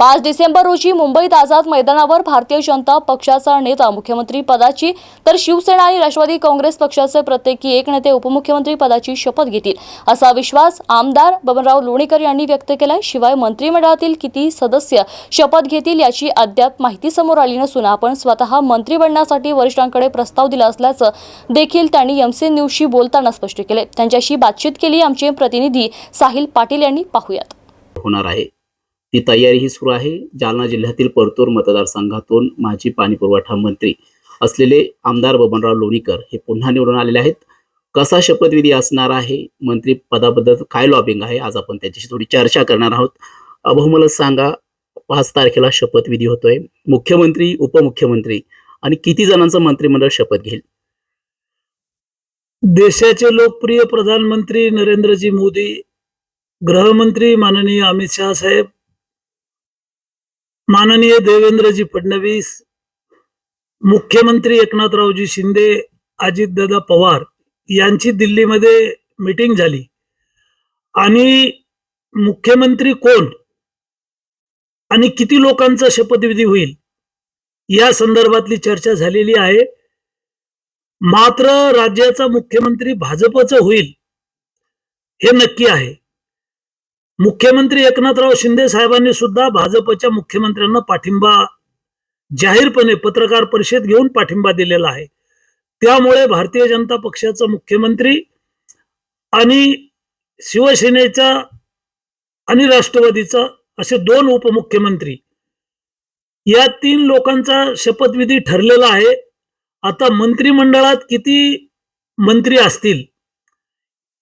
पाच डिसेंबर रोजी मुंबईत आझाद मैदानावर भारतीय जनता पक्षाचा नेता मुख्यमंत्री पदाची तर शिवसेना आणि राष्ट्रवादी काँग्रेस पक्षाचे प्रत्येकी एक नेते उपमुख्यमंत्री पदाची शपथ घेतील. असा विश्वास आमदार बबनराव लोणीकर यांनी व्यक्त केलाय. शिवाय मंत्रिमंडळातील किती सदस्य शपथ घेतील याची अद्याप माहिती समोर आली नसून आपण स्वतः मंत्री बनण्यासाठी वरिष्ठांकडे प्रस्ताव दिला असल्याचं देखील त्यांनी एमसी न्यूजशी बोलताना स्पष्ट केले त्यांच्याशी बातचीत केली आमचे प्रतिनिधी साहिल पाटील यांनी. पाहूयात. होणार आहे. ती तयारीही सुरू आहे. जालना जिल्ह्यातील परतूर मतदारसंघातून माजी पाणीपुरवठा मंत्री असलेले आमदार बबनराव लोणीकर हे पुन्हा निवडून आलेले आहेत. कसा शपथविधी असणार आहे? मंत्री पदाबद्दल काय लॉबिंग आहे? आज आपण त्याच्याशी थोडी चर्चा करणार आहोत. अभाऊ मला सांगा पाच तारखेला शपथविधी होतोय. मुख्यमंत्री उपमुख्यमंत्री आणि किती जणांचं मंत्रिमंडळ शपथ घेईल? देशाचे लोकप्रिय प्रधानमंत्री नरेंद्रजी मोदी गृहमंत्री माननीय अमित शहा साहेब माननीय देवेंद्रजी फडणवीस मुख्यमंत्री एकनाथरावजी शिंदे अजितदादा पवार यांची दिल्लीमध्ये मीटिंग झाली. आणि मुख्यमंत्री कोण? आणि किती लोकांचा शपथविधी होईल? या संदर्भातली चर्चा झालेली आहे. मात्र राज्याचा मुख्यमंत्री भाजपचं होईल हे नक्की आहे. मुख्यमंत्री एकनाथराव शिंदे साहेबांनी सुद्धा भाजपच्या मुख्यमंत्र्यांना पाठिंबा जाहीरपणे पत्रकार परिषद घेऊन पाठिंबा दिलेला आहे. त्यामुळे भारतीय जनता पक्षाचा मुख्यमंत्री आणि शिवसेनेचा आणि राष्ट्रवादीचा असे दोन उपमुख्यमंत्री या तीन लोकांचा शपथविधी ठरलेला आहे. आता मंत्रिमंडळात किती मंत्री असतील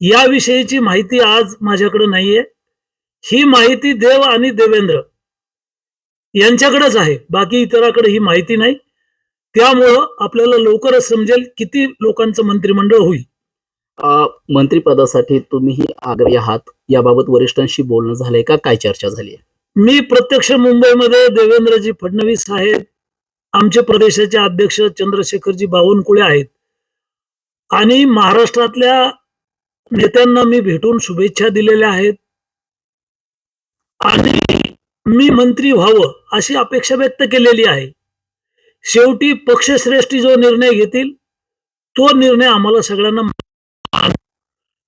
याविषयीची माहिती आज माझ्याकडे नाहीये. ही माहिती देव आणि देवेंद्र यांच्याकडेच आहे. बाकी इतराकडे ही माहिती नाही. त्यामुळं आपल्याला लवकरच समजेल किती लोकांचं मंत्रिमंडळ होईल. मंत्रिपदासाठी तुम्हीही आग्रही आहात. याबाबत वरिष्ठांशी बोलणं झालंय का? काय चर्चा झाली आहे? मी प्रत्यक्ष मुंबईमध्ये देवेंद्रजी फडणवीस आहेत. आमचे प्रदेशाचे अध्यक्ष चंद्रशेखरजी बावनकुळे आहेत. आणि महाराष्ट्रातल्या नेत्यांना मी भेटून शुभेच्छा दिलेल्या आहेत. आणि मी मंत्री व्हावं अशी अपेक्षा व्यक्त केलेली आहे. शेवटी पक्षश्रेष्ठी जो निर्णय घेतील तो निर्णय आम्हाला सगळ्यांना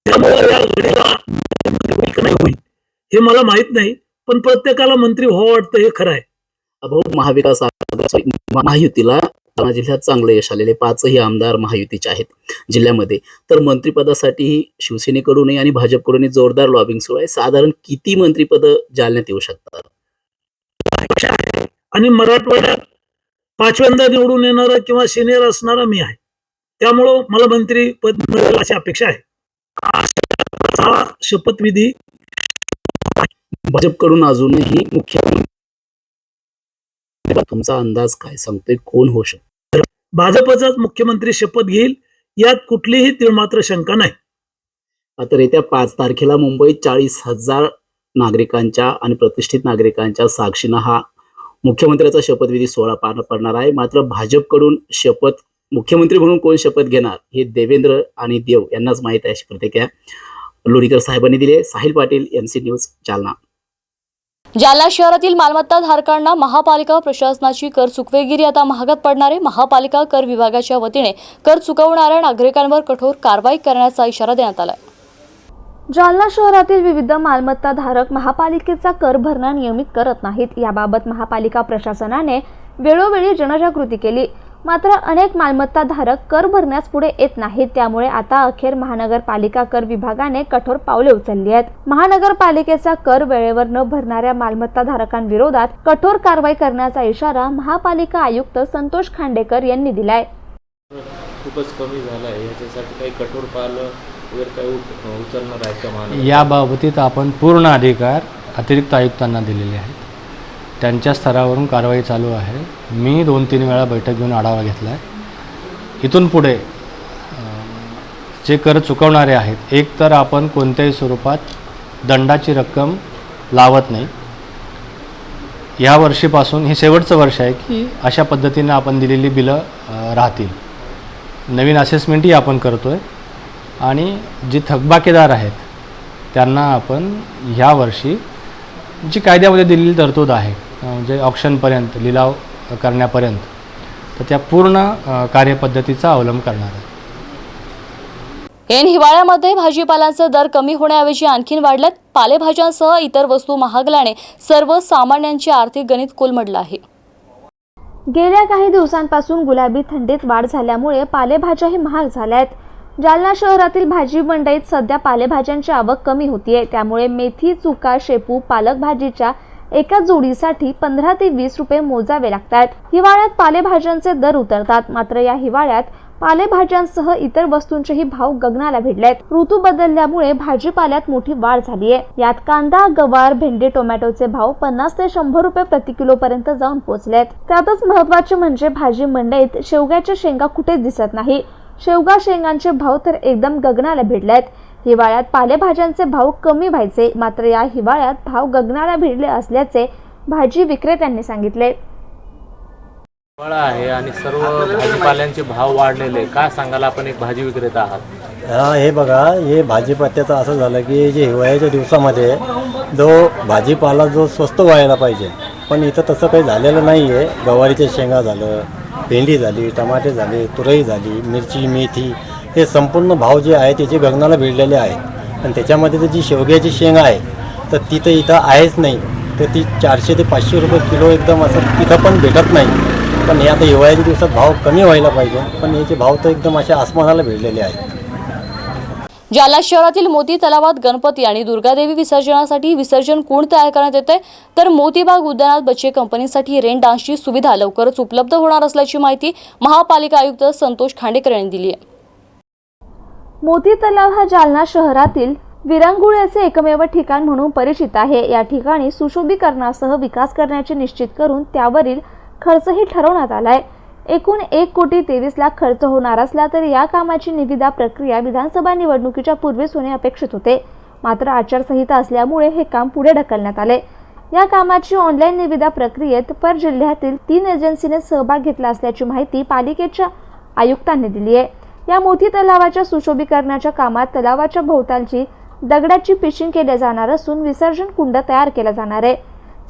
त्यामुळे या घडीला होईल. हे मला माहीत नाही पण प्रत्येकाला मंत्री व्हावं वाटतं हे खरं आहे. अभाऊ महाविकास महायुतीला जालना जिल्ह्यात चांगलं यश आलेले पाचही आमदार महायुतीचे आहेत जिल्ह्यामध्ये. तर मंत्रिपदासाठीही शिवसेनेकडूनही आणि भाजपकडूनही जोरदार लॉबिंग सुरू आहे. साधारण किती मंत्रिपद जालन्यात येऊ शकतात? आणि मराठवाड्यात पाचव्यांदा निवडून येणारा किंवा सिनियर असणारा मी आहे. त्यामुळं मला मंत्री पद मिळेल अशी अपेक्षा आहे. शपथविधी भाजपकडून अजूनही मुख्यमंत्री तुमचा अंदाज काय? सांगतोय कोण होऊ शकतो? भाजपचाच मुख्यमंत्री शपथ घेईल यात कुठलीही तिळमात्र शंका नाही. आता येत्या पाच तारखेला मुंबईत चाळीस हजार नागरिकांच्या आणि प्रतिष्ठित नागरिकांच्या साक्षीनं हा मुख्यमंत्र्याचा शपथविधी सोहळा पार पडणार आहे. मात्र भाजपकडून शपथ मुख्यमंत्री म्हणून कोण शपथ घेणार हे देवेंद्र आणि देव यांनाच माहीत आहे अशी प्रतिक्रिया लोणीकर साहेबांनी दिली साहिल पाटील एमसी न्यूज जालना. जालना शहरातील मालमत्ता धारकांना महापालिका प्रशासनाची कर चुकवेगिरी आता महागात पडणारे महापालिका कर विभागाच्या वतीने कर चुकवणाऱ्या नागरिकांवर कठोर कारवाई करण्याचा इशारा देण्यात आला जालना शहरातील विविध मालमत्ता धारक महापालिकेचा कर भरणा नियमित करत नाहीत. याबाबत महापालिका प्रशासनाने वेळोवेळी जनजागृती केली. मात्र अनेक मालमत्ताधारक कर भरण्यास पुढे येत नाहीत. त्यामुळे आता अखेर महानगरपालिका कर विभागाने कठोर पावले उचलली आहेत. महानगरपालिकेचा कर वेळेवर न भरणाऱ्या मालमत्ताधारकांविरोधात कठोर कारवाई करण्याचा इशारा महापालिका आयुक्त संतोष खांडेकर यांनी दिलाय. खूपच कमी झालं आहे. याच्यासाठी काही कठोर पावलं वगैरे काही उच- उचलणार आहेत का महानगर या बाबतीत आपण पूर्ण अधिकार अतिरिक्त आयुक्तांना दिलेले आहेत. त्यांच्या स्तरावरून कारवाई चालू आहे. मी दोन तीन वेळा बैठक घेऊन आढावा घेतला आहे इथून पुढे जे कर चुकवणारे आहेत एक तर आपण कोणत्याही स्वरूपात दंडाची रक्कम लावत नाही. या वर्षीपासून हे शेवटचं वर्ष आहे की अशा पद्धतीनं आपण दिलेली बिलं राहतील. नवीन असेसमेंटही आपण करतो आहे आणि जी थकबाकीदार आहेत त्यांना आपण ह्या वर्षी जी कायद्यामध्ये दिलेली तरतूद आहे म्हणजे ऑप्शनपर्यंत लिलाव करण्यापर्यंत तर त्या पूर्ण कार्यपद्धतीचा अवलंब करणार आहे. ऐन हिवाळ्यामध्ये भाजीपालांचे दर कमी होण्याऐवजी आणखीन वाढलेत पालेभाज्यांसह इतर वस्तू महागल्याने सर्वसामान्यांचे आर्थिक गणित कोलमडलं आहे. गेल्या काही दिवसांपासून गुलाबी थंडीत वाढ झाल्यामुळे पालेभाज्याही महाग झाल्या आहेत जालना शहरातील भाजी मंडईत सध्या पालेभाज्यांची आवक कमी होतीये. त्यामुळे मेथी चुका शेपू पालक भाजीच्या एका जोडीसाठी पंधरा ते वीस रुपये मोजावे लागतात. हिवाळ्यात पालेभाज्यांचे दर उतरतात. मात्र या हिवाळ्यात पालेभाज्यांसह इतर वस्तूंचेही भाव गगनाला भिडलेत. ऋतू बदलल्यामुळे भाजीपाल्यात मोठी वाढ झाली आहे यात कांदा गवार भेंडी टोमॅटोचे भाव पन्नास ते शंभर रुपये प्रति किलो पर्यंत जाऊन पोहोचलेत. त्यातच महत्त्वाचे म्हणजे भाजी मंडईत शेवग्याच्या शेंगा कुठेच दिसत नाही. शेवगा शेंगांचे भाव तर एकदम गगनाला भिडलेत. हिवाळ्यात पालेभाज्यांचे भाव कमी व्हायचे मात्र या हिवाळ्यात भाव गगनाला भिडले असल्याचे भाजी विक्रेत्यांनी सांगितले. हिवाळा आहे आणि सर्व भाजीपाल्यांचे भाव वाढलेले. काय सांगाल आपण एक भाजी विक्रेता आहात? हा हे बघा हे भाजीपत्त्याचं असं झालं की जे हिवाळ्याच्या दिवसामध्ये जो भाजीपाला जो स्वस्त व्हायला पाहिजे पण इथं तसं काही झालेलं नाही आहे गवारीचे शेंगा झालं भेंडी झाली टमाटे झाले तुरई झाली मिरची मेथी हे संपूर्ण भाव जे आहे त्याचे गगनाला भिडलेले आहेत आणि त्याच्यामध्ये तर जी शेवग्याची शेंग आहे तर ती तर इथं आहेच नाही. तर ती चारशे ते पाचशे रुपये किलो एकदम असं तिथं पण भेटत नाही. पण हे आता हिवाळ्याच्या दिवसात भाव कमी व्हायला पाहिजे. पण याचे भाव तर एकदम असे आसमानाला भिडलेले आहेत. जालना शहरातील मोती तलावात गणपती आणि दुर्गादेवी विसर्जनासाठी विसर्जन कुंड तयार करण्यात येते तर मोतीबाग उद्यानात बच्चे कंपनीसाठी रेन डान्सची सुविधा लवकरच उपलब्ध होणार असल्याची माहिती महापालिका आयुक्त संतोष खांडेकर यांनी दिली आहे. मोती तलाव हा जालना शहरातील विरंगुळ्याचे एकमेव ठिकाण म्हणून परिचित आहे. या ठिकाणी सुशोभीकरणासह विकास करण्याचे निश्चित करून त्यावरील खर्चही ठरवण्यात आलाय. एकूण एक कोटी तेवीस लाख खर्च होणार असला तरी या कामाची निविदा प्रक्रिया विधानसभा निवडणुकीच्या पूर्वीच होणे अपेक्षित होते. मात्र आचारसंहिता असल्यामुळे हे काम पुढे ढकलण्यात आले. या कामाची ऑनलाईन निविदा प्रक्रियेत पर जिल्ह्यातील तीन एजन्सीने सहभाग घेतला असल्याची माहिती पालिकेच्या आयुक्तांनी दिली आहे. या मोती तलावाच्या सुशोभीकरणाच्या कामात तलावाच्या भोवतालची दगडाची पिशिंग केले जाणार असून विसर्जन कुंड तयार केला जाणार आहे.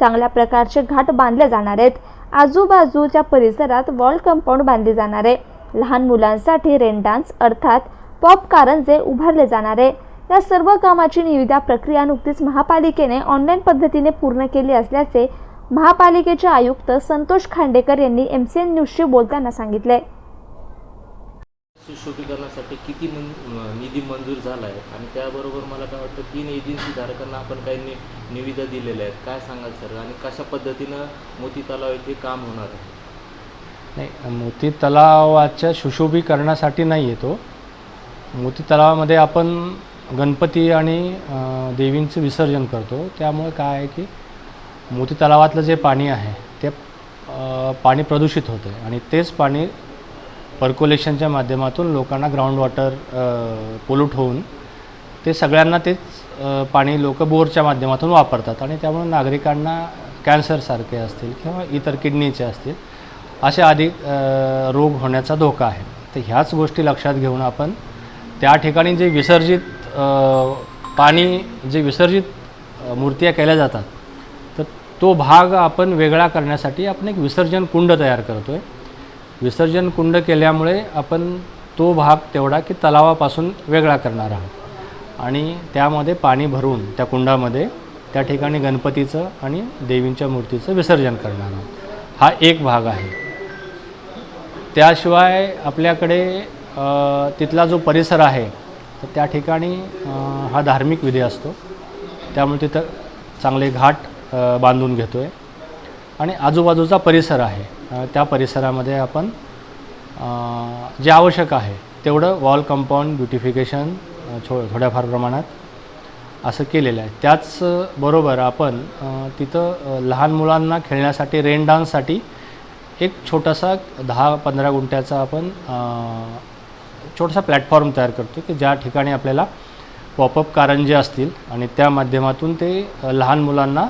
चांगल्या प्रकारचे घाट बांधले जाणार आहेत. आजूबाजूच्या परिसरात वॉल कंपाऊंड बांधले जाणार आहे. लहान मुलांसाठी रेन डान्स अर्थात पॉप कारंजे उभारले जाणार आहे. या सर्व कामाची निविदा प्रक्रिया नुकतीच महापालिकेने ऑनलाईन पद्धतीने पूर्ण केली असल्याचे महापालिकेचे आयुक्त संतोष खांडेकर यांनी एम सी एन न्यूजशी बोलताना सांगितले. सुशोभीकरणासाठी किती मन- निधी मंजूर झाला आहे आणि त्याबरोबर मला काय वाटतं तीन एजन्सी धारकांना आपण काही नि निविदा दिलेल्या आहेत. काय सांगाल सर? आणि कशा पद्धतीनं मोती तलाव येथे काम होणार आहे? नाही मोती तलावाच्या सुशोभीकरणासाठी नाही येतो मोती तलावामध्ये आपण गणपती आणि देवींचं विसर्जन करतो. त्यामुळे काय आहे की मोती तलावातलं जे पाणी आहे ते पाणी प्रदूषित होतं आणि तेच पाणी पर्क्युलेशनच्या माध्यमातून लोकांना ग्राउंड वॉटर पोल्यूट होऊन ते सगळ्यांना तेच पाणी लोक बोरच्या माध्यमातून वापरतात आणि त्यामुळे नागरिकांना कॅन्सरसारखे असतील किंवा इतर किडनीचे असतील असे अधिक रोग होण्याचा धोका आहे. तर ह्याच गोष्टी लक्षात घेऊन आपण त्या ठिकाणी जे विसर्जित पाणी जे विसर्जित मूर्त्या केल्या जातात तर तो भाग आपण वेगळा करण्यासाठी आपण एक विसर्जन कुंड तयार करतो आहे विसर्जन कुंड केल्यामुळे आपण तो भाग तेवढा की तलावापासून वेगळा करणार आहोत. आणि त्यामध्ये पाणी भरून त्या कुंडामध्ये त्या ठिकाणी गणपतीचं आणि देवींच्या मूर्तीचं विसर्जन करणार आहोत. हा एक भाग आहे. त्याशिवाय आपल्याकडे तिथला जो परिसर आहे तर त्या ठिकाणी हा धार्मिक विधी असतो. त्यामुळे तिथं चांगले घाट बांधून घेतो आहे आणि आजूबाजूचा परिसर आहे. त्या परिसरामध्ये आपण जे आवश्यक आहे तेवढं वॉल कंपाऊंड ब्युटिफिकेशन छो थोड्याफार प्रमाणात असं केलेलं आहे. त्याचबरोबर आपण तिथं लहान मुलांना खेळण्यासाठी रेन डान्ससाठी एक छोटासा दहा पंधरा गुंठ्याचा आपण छोटासा प्लॅटफॉर्म तयार करतो की ज्या ठिकाणी आपल्याला पॉपअप कारंजे असतील आणि त्या माध्यमातून ते लहान मुलांना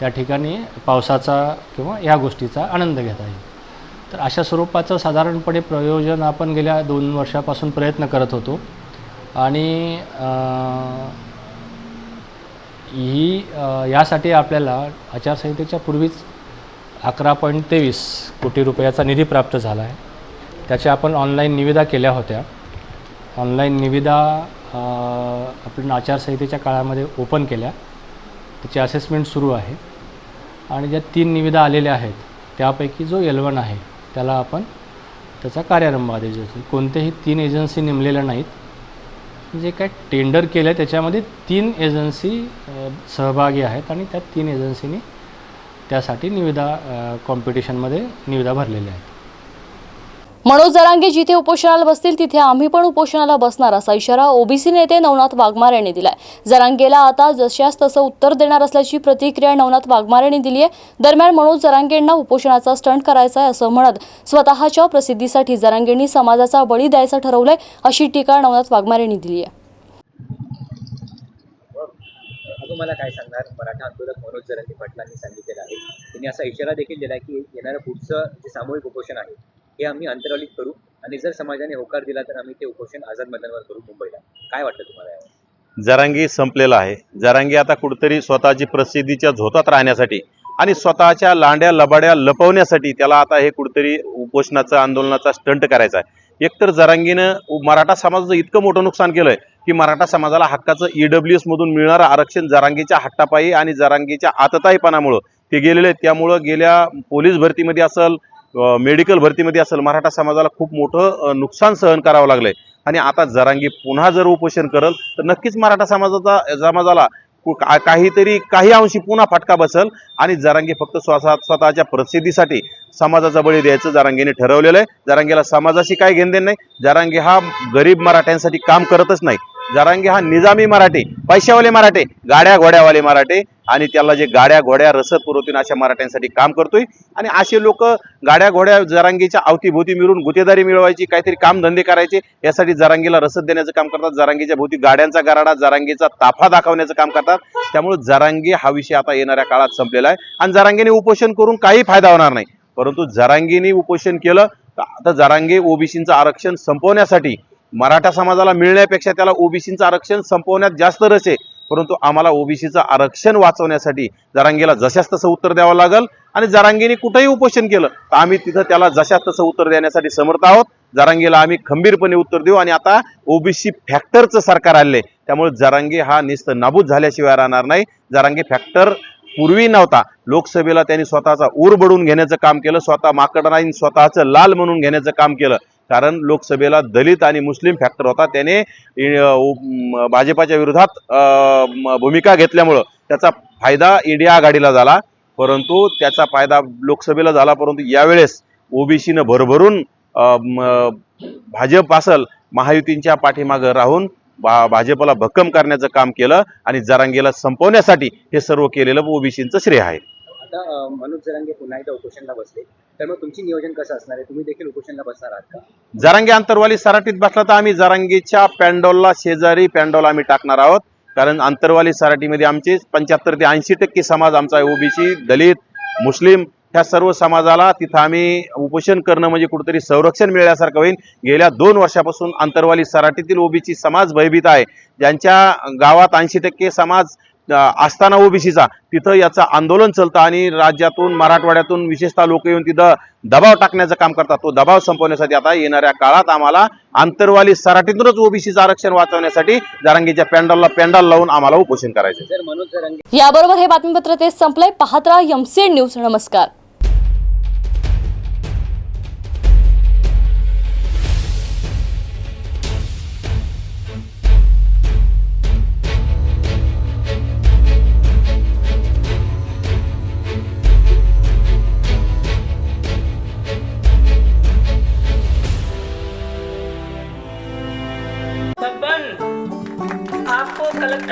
त्या ठिकाणी पावसाचा किंवा या गोष्टीचा आनंद घेता येईल. तर अशा स्वरूपाचं साधारणपणे प्रयोजन आपण गेल्या दोन वर्षापासून प्रयत्न करत होतो. आणि ही यासाठी आपल्याला आचारसंहितेच्या पूर्वीच अकरा पॉईंट तेवीस कोटी रुपयाचा निधी प्राप्त झाला आहे. त्याच्या आपण ऑनलाईन निविदा केल्या होत्या. ऑनलाईन निविदा आपण आचारसंहितेच्या काळामध्ये ओपन केल्या. त्याची असेसमेंट सुरू आहे. आणि ज्या तीन निविदा आलेल्या आहेत त्यापैकी जो एलवन आहे त्याला आपण त्याचा कार्यारंभ आदेश देतो कोणतेही तीन एजन्सी नेमलेल्या नाहीत. जे काय टेंडर केलं आहे त्याच्यामध्ये तीन एजन्सी सहभागी आहेत आणि त्या तीन एजन्सीनी त्यासाठी निविदा कॉम्पिटिशनमध्ये निविदा भरलेल्या आहेत. मनोज जरांगे जिथे उपोषणाला बसतील तिथे आम्ही पण उपोषणाला बसणार असा इशारा ओबीसी नेते नवनाथ वाघमार यांनी दिलाय. जरांगेला आता जशास तसं उत्तर देणार असल्याची प्रतिक्रिया नवनाथ वाघमार यांनी दिली आहे. दरम्यान मनोज जरांगेंना उपोषणाचा स्टंट करायचा आहे असं म्हणत स्वतःच्या प्रसिद्धीसाठी जरांगेंनी समाजाचा बळी द्यायचं ठरवलंय अशी टीका नवनाथ वाघमार यांनी दिली आहे. तुम्हाला काय सांगणार? मराठा आंदोलक मनोज जरांगे पाटलांनी सांगितलेलं आहे. त्यांनी असा इशारा देखील दिला की येणारं पुढचं जे सामूहिक उपोषण आहे हे आम्ही अंतरावलित करू. आणि जर समाजाने होकार दिला तर आम्ही ते उपोषण आझाद मैदानावर करू मुंबईला. काय वाटतं तुम्हाला यावर? जरांगी संपलेला आहे. जरांगी आता कुठेतरी स्वतःची प्रसिद्धीच्या झोतात राहण्यासाठी आणि स्वतःच्या लांड्या लबाड्या लपवण्यासाठी त्याला आता हे कुठेतरी उपोषणाचा आंदोलनाचा स्टंट करायचा आहे. एकतर जरांगीनं मराठा समाजाचं इतकं मोठं नुकसान केलंय की मराठा समाजाला हक्काचं ईडब्ल्यू एस मिळणारं आरक्षण जरांगीच्या हट्टापायी आणि जरांगीच्या आतताईपणामुळं ते गेलेले आहेत. त्यामुळं गेल्या पोलीस भरतीमध्ये असेल मेडिकल भरतीमध्ये असेल मराठा समाजाला खूप मोठं नुकसान सहन करावं लागलंय. आणि आता जरांगी पुन्हा जर उपोषण करल तर नक्कीच मराठा समाजाचा समाजाला काहीतरी काही अंशी पुन्हा फटका बसल. आणि जरांगी फक्त स्वतः स्वतःच्या प्रसिद्धीसाठी समाजाचा बळी द्यायचं जरांगीने ठरवलेलं आहे. जरांगीला समाजाशी काय घेणदेण नाही. जरांगी हा गरीब मराठ्यांसाठी काम करतच नाही. जरांगी हा निजामी मराठे पैशावाले मराठे गाड्या घोड्यावाले मराठे आणि त्याला जे गाड्या घोड्या रसद पुरवतील अशा मराठ्यांसाठी काम करतोय. आणि असे लोक गाड्या घोड्या जरांगीच्या अवतीभोवती मिळून गुतेदारी मिळवायची काहीतरी काम धंदे करायचे यासाठी जरांगीला रसद देण्याचं काम करतात. जरांगीच्या भोवती गाड्यांचा गराडा जरांगीचा ताफा दाखवण्याचं काम करतात. त्यामुळे जरांगी हा विषय आता येणाऱ्या काळात संपलेला आहे. आणि जरांगीने उपोषण करून काही फायदा होणार नाही. परंतु जरांगीने उपोषण केलं तर आता जरांगे ओबीसींचं आरक्षण संपवण्यासाठी मराठा समाजाला मिळण्यापेक्षा त्याला ओबीसीचं आरक्षण संपवण्यात जास्त रस आहे. परंतु आम्हाला ओबीसीचं आरक्षण वाचवण्यासाठी जरांगीला जशास तसं उत्तर द्यावं लागल आणि जरांगीने कुठंही उपोषण केलं तर आम्ही तिथं त्याला जशास तसं उत्तर देण्यासाठी समर्थ आहोत. जरांगीला आम्ही खंबीरपणे उत्तर देऊ आणि आता ओबीसी फॅक्टरचं सरकार आले त्यामुळे जरांगे हा निस्त नाबूद झाल्याशिवाय राहणार नाही. जरांगे फॅक्टर पूर्वी नव्हता. लोकसभेला त्यांनी स्वतःचा ऊर बडून घेण्याचं काम केलं स्वतः माकडराईन स्वतःचं लाल म्हणून घेण्याचं काम केलं. कारण लोकसभेला दलित आणि मुस्लिम फॅक्टर होता. त्याने भाजपाच्या विरोधात म, भूमिका घेतल्यामुळं त्याचा फायदा इंडिया आघाडीला झाला. परंतु त्याचा फायदा लोकसभेला झाला परंतु यावेळेस ओबीसीनं भरभरून म, भाजप असल महायुतींच्या पाठीमागं राहून भा भाजपला भक्कम करण्याचं काम केलं आणि जरांगेला संपवण्यासाठी हे सर्व केलेलं ओबीसींचं श्रेय आहे. आता मनोज जरांगे पुन्हा एकदा उपोषणला बसले. तर मग तुमची नियोजन कसं असणार आहे? तुम्ही देखील उपोषणला बसणार आहात का? जरांगे अंतरवाली सराटीत बसला तर आम्ही जरांगीच्या पॅन्डॉलला शेजारी पॅन्डॉल आम्ही टाकणार आहोत. कारण अंतरवाली सराटीमध्ये आमचे पंच्याहत्तर ते ऐंशी टक्के समाज आमचा आहे. ओबीसी दलित मुस्लिम ह्या सर्व समाजाला तिथं आम्ही उपोषण करणं म्हणजे कुठेतरी संरक्षण मिळण्यासारखं होईल. गेल्या दोन वर्षापासून अंतरवाली सराटीतील ओबीसी समाज भयभीत आहे. ज्यांच्या गावात ऐंशी टक्के समाज आस्थाना ओबीसीचा. तिथं याचं आंदोलन चालतं आणि राज्यातून मराठवाड्यातून विशेषतः लोक येऊन तिथं दबाव टाकण्याचं काम करतात. तो दबाव संपवण्यासाठी आता येणाऱ्या काळात आम्हाला आंतरवाली सराटीतूनच ओबीसीचं आरक्षण वाचवण्यासाठी जारांगीच्या पॅन्डलला पॅन्डल लावून आम्हाला उपोषण करायचं याबरोबर हे बातमीपत्र ते संपलंय. पाहत राहा एमसीएन न्यूज नमस्कार.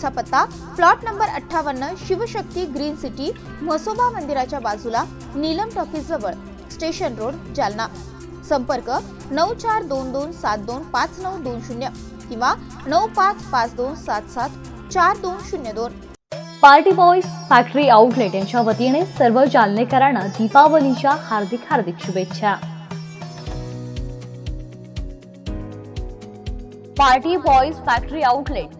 आमचा पत्ता प्लॉट नंबर अठ्ठावन्न शिवशक्ती ग्रीन सिटी म्हसोबा मंदिराच्या बाजूला नीलम टॉकीज जवळ स्टेशन रोड जालना. संपर्क नऊ चार दोन दोन सात दोन पाच नऊ दोन शून्य किंवा नऊ पाच पाच दोन सात सात चार दोन शून्य दोन. पार्टी बॉईज फॅक्टरी आउटलेट यांच्या वतीने सर्व जालनेकरांना दीपावलीच्या हार्दिक हार्दिक शुभेच्छा. Party boys factory outlet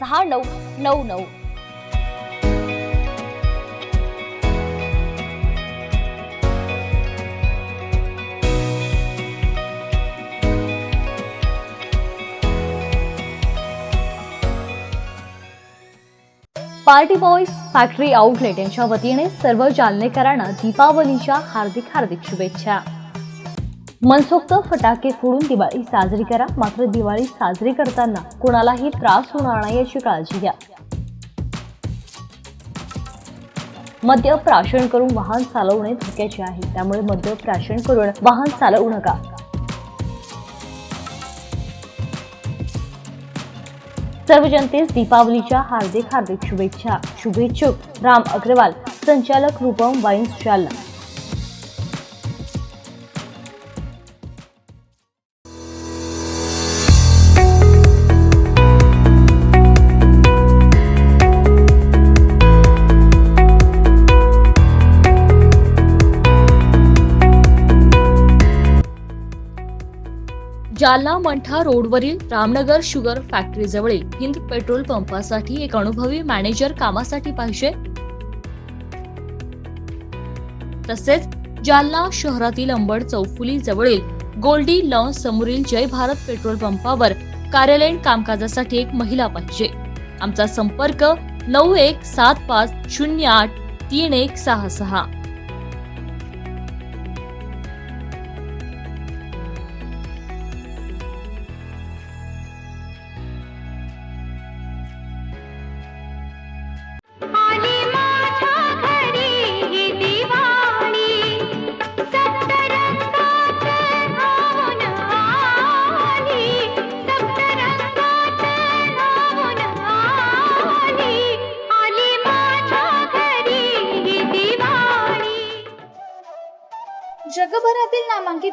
सहा नऊ नऊ नऊ. पार्टी बॉईज फॅक्टरी आउटलेट यांच्या वतीने सर्व जालनेकरांना दीपावलीच्या हार्दिक हार्दिक शुभेच्छा. मनसोक्त फटाके फोडून दिवाळी साजरी करा. मात्र दिवाळी साजरी करताना कोणालाही त्रास होणार नाही याची काळजी घ्या. मद्य प्राशन करून वाहन चालवणे धोक्याचे आहे. त्यामुळे मद्य प्राशन करून वाहन चालवू नका. सर्व जनतेस दीपावलीच्या हार्दिक हार्दिक शुभेच्छा. शुभेच्छुक राम अग्रवाल संचालक रूपम वाईन्स जालना जालना मंठा रोडवरील रामनगर शुगर फॅक्टरीजवळील हिंद पेट्रोल पंपासाठी एक अनुभवी मॅनेजर कामासाठी पाहिजे. तसेच जालना शहरातील अंबड चौफुली जवळील गोल्डी लॉन्स समोरील जय भारत पेट्रोल पंपावर कार्यालयीन कामकाजासाठी एक महिला पाहिजे. आमचा संपर्क नऊ एक सात पाच शून्य आठ तीन एक सहा सहा.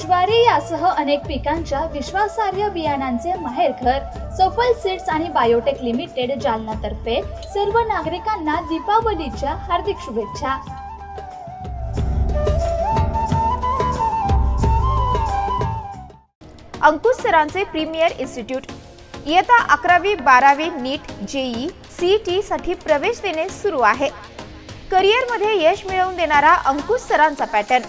ज्वारी यासह अनेक पिकांच्या विश्वासार्ह बियाणांचे माहेरघर सफल सीड्स आणि बायोटेक लिमिटेड जालनातर्फे सर्व नागरिकांना दीपावलीच्या हार्दिक शुभेच्छा. अंकुश सरांचे प्रीमियर इन्स्टिट्यूट इयत्ता अकरावी बारावी नीट जेई सी टी साठी प्रवेश देणे सुरू आहे. करिअरमध्ये यश मिळवून देणारा अंकुश सरांचा पॅटर्न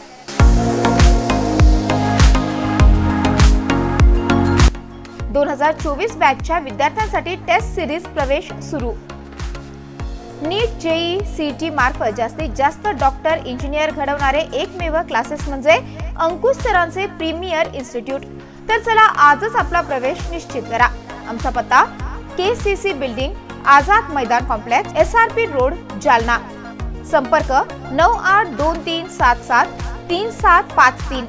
दोन हजार चोवीस बॅचच्या विद्यार्थ्यांसाठी टेस्ट सिरीज प्रवेश सुरू. नीट जेई सी टी मार्फत जास्तीत जास्त डॉक्टर इंजिनियर घडवणारे एकमेव क्लासेस म्हणजे अंकुश सरांचे प्रीमियर इन्स्टिट्यूट तर चला आजच आपला प्रवेश निश्चित करा. आमचा पत्ता K C C building Azad Maidan complex S R P road Jalna. संपर्क नऊ आठ दोन तीन सात सात तीन सात पाच तीन.